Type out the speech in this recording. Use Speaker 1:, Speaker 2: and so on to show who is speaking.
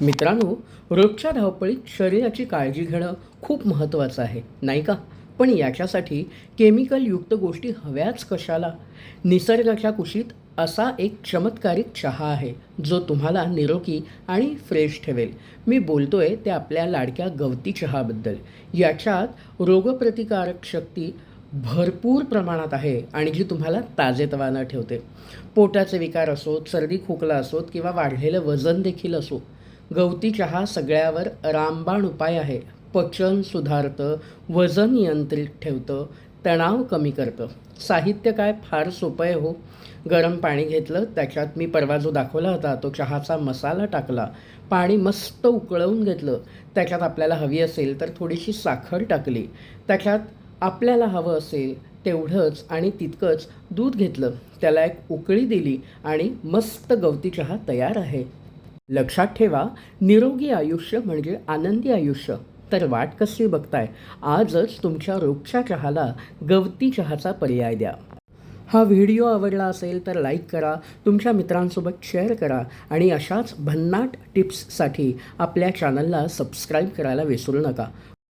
Speaker 1: मित्रांनो रोजच्या धावपळीत शरीराची काळजी घेणं खूप महत्त्वाचं आहे नाही का? पण याच्यासाठी केमिकलयुक्त गोष्टी हव्याच कशाला? निसर्गाच्या कुशीत असा एक चमत्कारिक चहा आहे जो तुम्हाला निरोगी आणि फ्रेश ठेवेल. मी बोलतोय ते आपल्या लाडक्या गवती चहाबद्दल. याच्यात रोगप्रतिकारक शक्ती भरपूर प्रमाणात आहे आणि जी तुम्हाला ताजेतवानं ठेवते. पोटाचे विकार असोत सर्दी खोकला असोत किंवा वाढलेलं वजन देखील असो गवती चहा सगळ्यावर रामबाण उपाय आहे. पचन सुधारतं वजन नियंत्रित ठेवतं तणाव कमी करतं. साहित्य काय फार सोपं आहे हो. गरम पाणी घेतलं त्याच्यात मी परवा जो दाखवला होता तो चहाचा मसाला टाकला. पाणी मस्त उकळवून घेतलं. त्याच्यात आपल्याला हवी असेल तर थोडीशी साखर टाकली. त्याच्यात आपल्याला हवं असेल तेवढंच आणि तितकंच दूध घेतलं. त्याला एक उकळी दिली आणि मस्त गवती चहा तयार आहे. लक्षात ठेवा निरोगी आयुष्य म्हणजे आनंदी आयुष्य. तर वाट कशी बघताय? आजच तुमच्या रोजच्या चहाला गवती चहाचा पर्याय द्या. हा व्हिडिओ आवडला असेल तर लाईक करा तुमच्या मित्रांसोबत शेअर करा आणि अशाच भन्नाट टिप्ससाठी आपल्या चॅनलला सबस्क्राईब करायला विसरू नका.